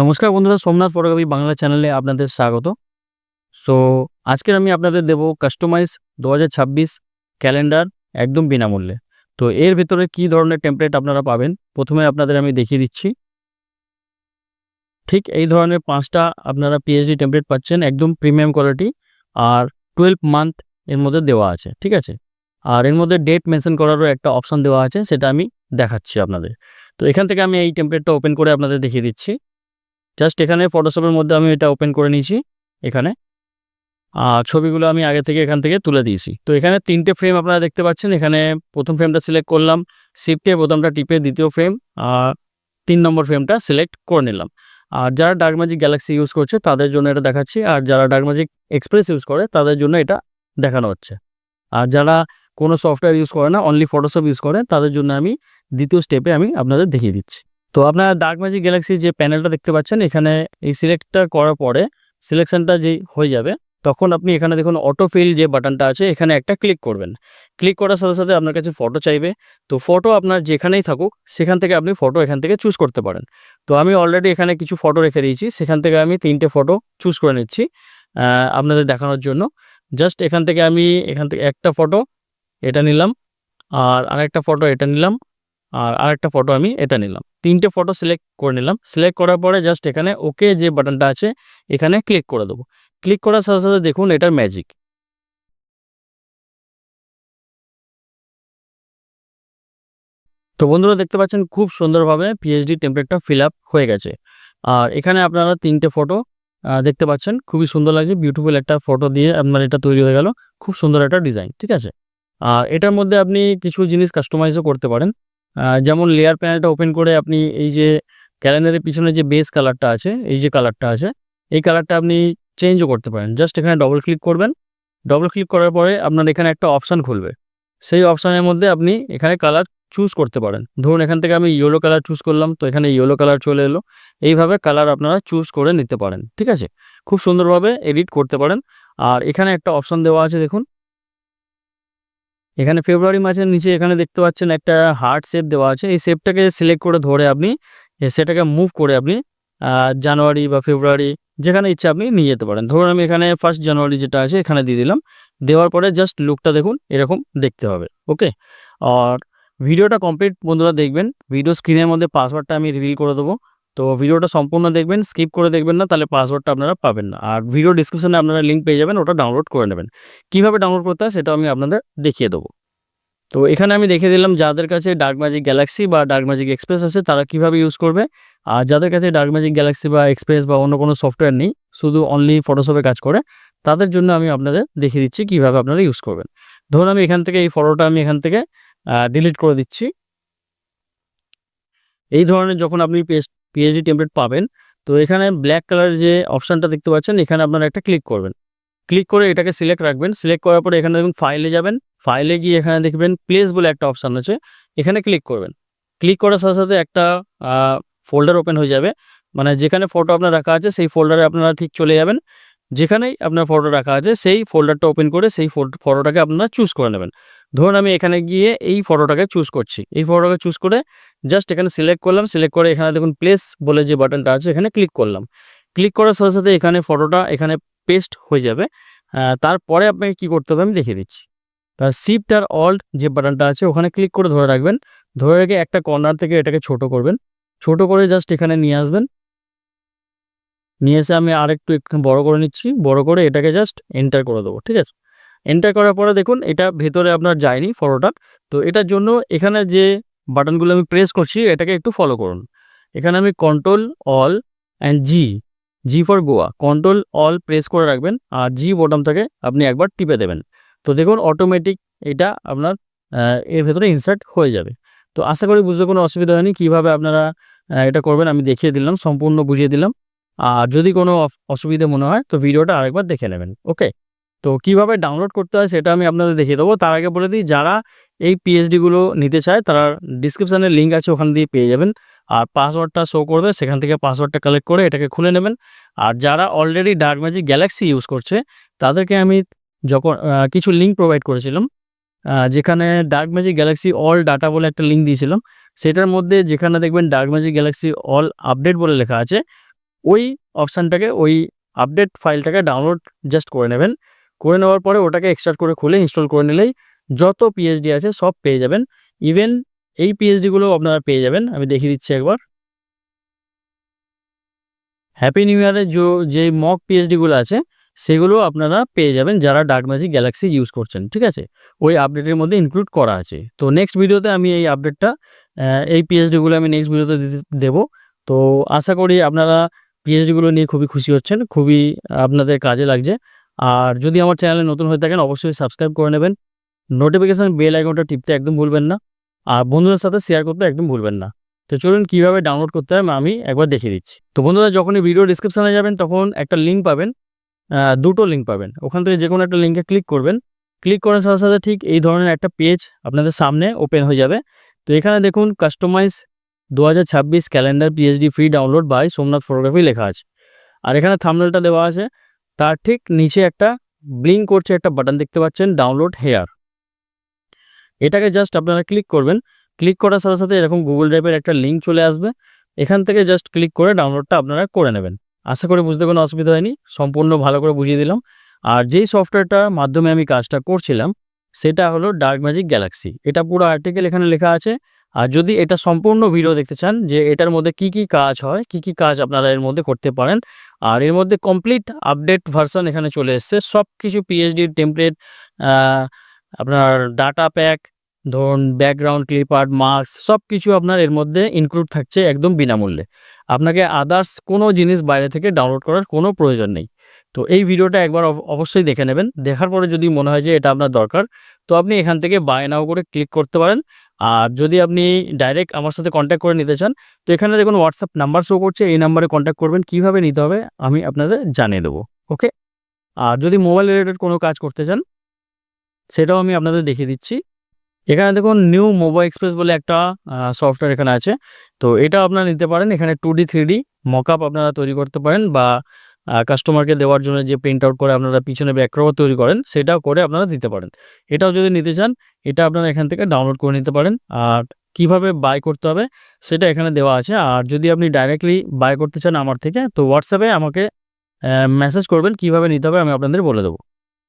নমস্কার বন্ধুরা, সোমনাথ ফটোগ্রাফি বাংলা চ্যানেলে আপনাদের স্বাগত। সো আজকের আমি আপনাদের দেবো কাস্টমাইজ দু হাজার ছাব্বিশ ক্যালেন্ডার একদম বিনামূল্যে। তো এর ভিতরে কি ধরনের টেমপ্লেট আপনারা পাবেন? প্রথমে আপনাদের আমি দেখিয়ে দিচ্ছি। ঠিক এই ধরনের পাঁচটা আপনারা পিএইচডি টেমপ্লেট পাচ্ছেন, একদম প্রিমিয়াম কোয়ালিটি আর টুয়েলভ মান্থ এর মধ্যে দেওয়া আছে, ঠিক আছে? আর এর মধ্যে ডেট মেনশন করারও একটা অপশান দেওয়া আছে, সেটা আমি দেখাচ্ছি আপনাদের। তো এখান থেকে আমি এই টেমপ্লেটটা ওপেন করে আপনাদের দেখিয়ে দিচ্ছি। জাস্ট এখানে ফটোশপের মধ্যে আমি এটা ওপেন করে নিয়েছি, এখানে। আর ছবিগুলো আমি আগে থেকে এখান থেকে তুলে দিয়েছি। তো এখানে তিনটে ফ্রেম আপনারা দেখতে পাচ্ছেন। এখানে প্রথম ফ্রেমটা সিলেক্ট করলাম শিফটে প্রথমটা টিপে দ্বিতীয় ফ্রেম আর তিন নম্বর ফ্রেমটা সিলেক্ট করে নিলাম। আর যারা ডার্ক ম্যাজিক গ্যালাক্সি ইউজ করছে, তাদের জন্য এটা দেখাচ্ছি। আর যারা ডার্ক ম্যাজিক এক্সপ্রেস ইউজ করে, তাদের জন্য এটা দেখানো হচ্ছে। আর যারা কোনো সফটওয়্যার ইউজ করে না অনলি ফটোশপ ইউজ করে, তাদের জন্য আমি দ্বিতীয় স্টেপে আমি আপনাদের দেখিয়ে দিচ্ছি। তো আপনারা ডার্ক ম্যাজিক গ্যালাক্সি যে প্যানেলটা দেখতে পাচ্ছেন, এখানে এই সিলেক্টটা করার পরে সিলেকশনটা যেই হয়ে যাবে, তখন আপনি এখানে দেখুন অটোফিল যে বাটনটা আছে, এখানে একটা ক্লিক করবেন। ক্লিক করার সাথে সাথে আপনার কাছে ফটো চাইবে। তো ফটো আপনার যেখানেই থাকুক, সেখান থেকে আপনি ফটো এখান থেকে চুজ করতে পারেন। তো আমি অলরেডি এখানে কিছু ফটো রেখে দিয়েছি, সেখান থেকে আমি তিনটে ফটো চুজ করে নিচ্ছি আপনাদের দেখানোর জন্য। জাস্ট এখান থেকে আমি এখান থেকে একটা ফটো এটা নিলাম, আর আরেকটা ফটো এটা নিলাম, আর আরেকটা ফটো আমি এটা নিলাম। তিনটে ফটো সিলেক্ট করে নিলাম। সিলেক্ট করার পরে জাস্ট এখানে ওকে যে বাটনটা আছে, এখানে ক্লিক করে দেবো। ক্লিক করার সাথে সাথে দেখুন এটার ম্যাজিক তো বন্ধুরা দেখতে পাচ্ছেন খুব সুন্দরভাবে পিএইচডি টেমপ্লেটটা ফিল আপ হয়ে গেছে। আর এখানে আপনারা তিনটে ফটো দেখতে পাচ্ছেন। খুবই সুন্দর লাগছে বিউটিফুল একটা ফটো দিয়ে আপনার এটা তৈরি হয়ে গেল। খুব সুন্দর একটা ডিজাইন ঠিক আছে? আর এটার মধ্যে আপনি কিছু জিনিস কাস্টমাইজও করতে পারেন। যেমন লেয়ার প্যানেলটা ওপেন করে আপনি এই যে ক্যালেন্ডারের পিছনে যে বেস কালারটা আছে, এই যে কালারটা আছে, এই কালারটা আপনি চেঞ্জও করতে পারেন। জাস্ট এখানে ডবল ক্লিক করবেন। ডবল ক্লিক করার পরে আপনার এখানে একটা অপশান খুলবে। সেই অপশানের মধ্যে আপনি এখানে কালার চুজ করতে পারেন। ধরুন এখান থেকে আমি ইয়েলো কালার চুজ করলাম, তো এখানে ইয়েলো কালার চলে এলো। এইভাবে কালার আপনারা চুজ করে নিতে পারেন। ঠিক আছে? খুব সুন্দরভাবে এডিট করতে পারেন। আর এখানে একটা অপশান দেওয়া আছে, দেখুন। এখানে ফেব্রুয়ারি মাসের নিচে এখানে দেখতে পাচ্ছেন একটা হার্ট শেপ দেওয়া আছে। এই শেপটাকে সিলেক্ট করে ধরে আপনি সেটাকে মুভ করে আপনি জানুয়ারি বা ফেব্রুয়ারি যেখানে ইচ্ছা আপনি নিয়ে যেতে পারেন। ধরুন আমি এখানে ফার্স্ট জানুয়ারি যেটা আছে এখানে দিয়ে দিলাম। দেওয়ার পরে জাস্ট লুকটা দেখুন, এরকম দেখতে হবে ওকে আর ভিডিওটা কমপ্লিট বন্ধুরা দেখবেন ভিডিও স্ক্রিনের মধ্যে পাসওয়ার্ডটা আমি রিভিল করে দেবো। তো ভিডিওটা সম্পূর্ণ দেখবেন, স্কিপ করে দেখবেন না, তাহলে পাসওয়ার্ডটা আপনারা পাবেন না। আর ভিডিও ডিসক্রিপশনে আপনারা লিঙ্ক পেয়ে যাবেন, ওটা ডাউনলোড করে নেবেন। কীভাবে ডাউনলোড করতে হয় সেটা আমি আপনাদের দেখিয়ে দেবো। তো এখানে আমি দেখে দিলাম যাদের কাছে ডার্ক ম্যাজিক গ্যালাক্সি বা ডার্ক ম্যাজিক এক্সপ্রেস আছে, তারা কীভাবে ইউজ করবে। আর যাদের কাছে ডার্ক ম্যাজিক গ্যালাক্সি বা এক্সপ্রেস বা অন্য কোনো সফটওয়্যার নেই, শুধু অনলি ফটোশপে কাজ করে, তাদের জন্য আমি আপনাদের দেখিয়ে দিচ্ছি কীভাবে আপনারা ইউজ করবেন। ধরুন আমি এখান থেকে এই ফটোটা আমি এখান থেকে ডিলিট করে দিচ্ছি। এই ধরনের যখন আপনি পিএইচডি টেমপ্লেট পাবেন। তো এখানে ব্ল্যাক কালার যে অপশানটা দেখতে পাচ্ছেন, এখানে আপনারা একটা ক্লিক করবেন। ক্লিক করে এটাকে সিলেক্ট রাখবেন। সিলেক্ট করার পরে এখানে দেখুন ফাইলে যাবেন। ফাইলে গিয়ে এখানে দেখবেন প্লেস বলে একটা অপশান আছে। এখানে ক্লিক করবেন। ক্লিক করার সাথে সাথে একটা ফোল্ডার ওপেন হয়ে যাবে। মানে যেখানে ফটো আপনার রাখা আছে, সেই ফোল্ডারে আপনারা ঠিক চলে যাবেন। যেখানেই আপনার ফটো রাখা আছে, সেই ফোল্ডারটা ওপেন করে সেই ফটোটাকে আপনারা চুজ করে নেবেন। ধরুন আমি এখানে গিয়ে এই ফটোটাকে চুজ করছি। এই ফটোটাকে চুজ করে জাস্ট এখানে সিলেক্ট করলাম সিলেক্ট করে এখানে দেখুন প্লেস বলে যে বাটনটা আছে, এখানে ক্লিক করলাম। ক্লিক করার সাথে সাথে এখানে ফটোটা এখানে পেস্ট হয়ে যাবে। তারপরে আপনাকে কি করতে হবে আমি দেখিয়ে দিচ্ছি। তার শিফট আর অল্ট যে বাটনটা আছে, ওখানে ক্লিক করে ধরে রাখবেন। ধরে রেখে একটা কর্নার থেকে এটাকে ছোট করবেন। ছোট করে জাস্ট এখানে নিয়ে আসবেন। নিয়ে এসে আমি আরেকটু একটু বড় করে নিচ্ছি। বড় করে এটাকে জাস্ট এন্টার করে দেবো, ঠিক আছে? এন্টার করার পরে দেখুন, এটা ভেতরে আপনার যায়নি ফটোটা তো এটার জন্য এখানে যে বাটনগুলো আমি প্রেস করছি, এটাকে একটু ফলো করুন। এখানে আমি control alt and G G for Goa control alt press করে রাখবেন আর জি বটম থেকে আপনি একবার টিপে দেবেন। তো দেখুন অটোমেটিক এটা আপনার এর ভেতরে ইনসার্ট হয়ে যাবে। তো আশা করি বুঝতে কোনো অসুবিধা হয়নি। কীভাবে আপনারা এটা করবেন আমি দেখিয়ে দিলাম, সম্পূর্ণ বুঝিয়ে দিলাম। আর যদি কোনো অস- অসুবিধে মনে হয়, তো ভিডিওটা আরেকবার দেখে নেবেন। ওকে তো কীভাবে ডাউনলোড করতে হয় সেটা আমি আপনাদের দেখিয়ে দেবো। তার আগে বলে দিই, যারা এই পিএইচডিগুলো নিতে চায়, তারা ডিসক্রিপশানে লিঙ্ক আছে, ওখান দিয়ে পেয়ে যাবেন। আর পাসওয়ার্ডটা শো করবে, সেখান থেকে পাসওয়ার্ডটা কালেক্ট করে এটাকে খুলে নেবেন। আর যারা already dark magic galaxy use করছে, তাদেরকে আমি যখন কিছু লিঙ্ক প্রোভাইড করেছিলাম যেখানে dark magic galaxy all data বলে একটা লিঙ্ক দিয়েছিলাম, সেটার মধ্যে যেখানে দেখবেন dark magic galaxy all update বলে লেখা আছে, ওই অপশানটাকে ওই আপডেট ফাইলটাকে ডাউনলোড জাস্ট করে নেবেন। করে নেওয়ার পরে ওটাকে এক্সট্রাক্ট করে খুলে ইনস্টল করে নিলেই যত পিএইচডি আছে সব পেয়ে যাবেন। ইভেন এই পিএইচডিগুলো আপনারা পেয়ে যাবেন। আমি দেখিয়ে দিচ্ছি একবার। হ্যাপি নিউ ইয়ারের যে যে মক পিএইচডিগুলো আছে, সেগুলো আপনারা পেয়ে যাবেন যারা ডার্ক ম্যাজিক গ্যালাক্সি ইউজ করছেন, ঠিক আছে? ওই আপডেটের মধ্যে ইনক্লুড করা আছে। তো নেক্সট ভিডিওতে আমি এই আপডেটটা এই পিএইচডিগুলো আমি নেক্সট ভিডিওতে দেবো। তো আশা করি আপনারা পিএইচডিগুলো নিয়ে খুবই খুশি হচ্ছেন। খুবই আপনাদের কাজে লাগছে। আর যদি আমার চ্যানেলে নতুন হয়ে থাকেন, অবশ্যই সাবস্ক্রাইব করে নেবেন। নোটিফিকেশান বেল আইকনটা টিপতে একদম ভুলবেন না। আর বন্ধুদের সাথে শেয়ার করতে একদম ভুলবেন না। তো চলুন কীভাবে ডাউনলোড করতে হয়, আমি একবার দেখিয়ে দিচ্ছি। তো বন্ধুরা যখনই ভিডিও ডিসক্রিপশানে যাবেন, তখন একটা লিঙ্ক পাবেন। দুটো লিঙ্ক পাবেন। ওখান থেকে যে কোনো একটা লিঙ্কে ক্লিক করবেন। ক্লিক করার সাথে সাথে ঠিক এই ধরনের একটা পেজ আপনাদের সামনে ওপেন হয়ে যাবে। তো এখানে দেখুন কাস্টমাইজ দু হাজার ছাব্বিশ calendar PSD free download by Somnath photography লেখা আছে। আর এখানে থামনেলটা দেওয়া আছে। তার ঠিক নিচে একটা ব্লিং করছে একটা বাটন দেখতে পাচ্ছেন ডাউনলোড হেয়ার এটাকে জাস্ট আপনারা ক্লিক করবেন। ক্লিক করার সাথে সাথে এরকম গুগল ড্রাইভের একটা লিঙ্ক চলে আসবে। এখান থেকে জাস্ট ক্লিক করে ডাউনলোডটা আপনারা করে নেবেন। আশা করি বুঝতে কোনো অসুবিধা হয়নি। সম্পূর্ণ ভালো করে বুঝিয়ে দিলাম। আর যেই সফটওয়্যারটার মাধ্যমে আমি কাজটা করছিলাম সেটা হলো ডার্ক ম্যাজিক গ্যালাক্সি এটা পুরো আর্টিকেল এখানে লেখা আছে। আর যদি এটা সম্পূর্ণ ভিডিও দেখতে চান যে এটার মধ্যে কি কি কাজ হয়, কি কি কাজ আপনারা এর মধ্যে করতে পারেন। আর এর মধ্যে কমপ্লিট আপডেট ভার্সন এখানে চলে এসছে। সব কিছু পিএইচডির টেমপ্লেট আপনার ডাটা প্যাক ধরুন ব্যাকগ্রাউন্ড ক্লিপ আর্ট মার্কস সব কিছু আপনার এর মধ্যে ইনক্লুড থাকছে একদম বিনামূল্যে। আপনাকে আদার্স কোনো জিনিস বাইরে থেকে ডাউনলোড করার কোনো প্রয়োজন নেই। তো এই ভিডিওটা একবার অব- অবশ্যই দেখে নেবেন। দেখার পরে যদি মনে হয় যে এটা আপনার দরকার, তো আপনি এখান থেকে বাই নাও করে ক্লিক করতে পারেন। আর যদি আপনি ডাইরেক্ট আমার সাথে কন্ট্যাক্ট করে নিতে চান, তো এখানে দেখুন হোয়াটসঅ্যাপ নাম্বার শো করছে, এই নাম্বারে কন্ট্যাক্ট করবেন। কীভাবে নিতে হবে আমি আপনাদের জানিয়ে দেবো ওকে আর যদি মোবাইল রিলেটেড কোনো কাজ করতে চান, সেটাও আমি আপনাদের দেখিয়ে দিচ্ছি। এখানে দেখুন নিউ মোবাইল এক্সপ্রেস বলে একটা সফটওয়্যার এখানে আছে। তো এটা আপনারা নিতে পারেন। এখানে two D three D mockup আপনারা তৈরি করতে পারেন বা কাস্টমারকে দেওয়ার জন্য যে প্রিন্ট আউট করে আপনারা পিছনে ব্যাকড্রপও তৈরি করেন, সেটাও করে আপনারা দিতে পারেন। এটাও যদি নিতে চান, এটা আপনারা এখান থেকে ডাউনলোড করে নিতে পারেন। আর কীভাবে বাই করতে হবে, সেটা এখানে দেওয়া আছে। আর যদি আপনি ডাইরেক্টলি বাই করতে চান আমার থেকে, তো হোয়াটসঅ্যাপে আমাকে মেসেজ করবেন, কীভাবে নিতে হবে আমি আপনাদের বলে দেবো।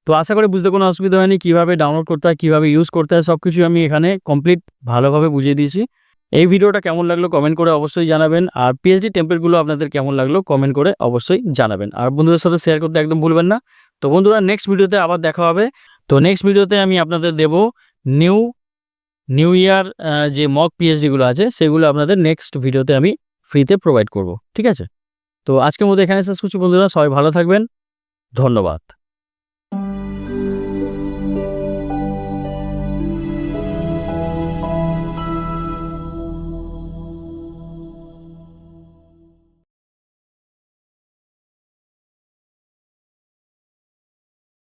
তো আশা করি বুঝতে কোনো অসুবিধা হয়নি, কীভাবে ডাউনলোড করতে হয়, কীভাবে ইউজ করতে হয় সব কিছু আমি এখানে কমপ্লিট ভালোভাবে বুঝিয়ে দিয়েছি। এই ভিডিওটা কেমন লাগল কমেন্ট করে অবশ্যই জানাবেন। আর পিএইচডি টেম্পেলগুলো আপনাদের কেমন লাগল কমেন্ট করে অবশ্যই জানাবেন। আর বন্ধুদের সাথে শেয়ার করতে একদম ভুলবেন না। তো বন্ধুরা নেক্সট ভিডিওতে আবার দেখা হবে। তো নেক্সট ভিডিওতে আমি আপনাদের দেব নিউ নিউ ইয়ার যে মক পিএইচডিগুলো আছে, সেগুলো আপনাদের নেক্সট ভিডিওতে আমি ফ্রিতে প্রোভাইড করব। ঠিক আছে? তো আজকের মধ্যে এখানে শেষ করছি বন্ধুরা। সবাই ভালো থাকবেন। ধন্যবাদ।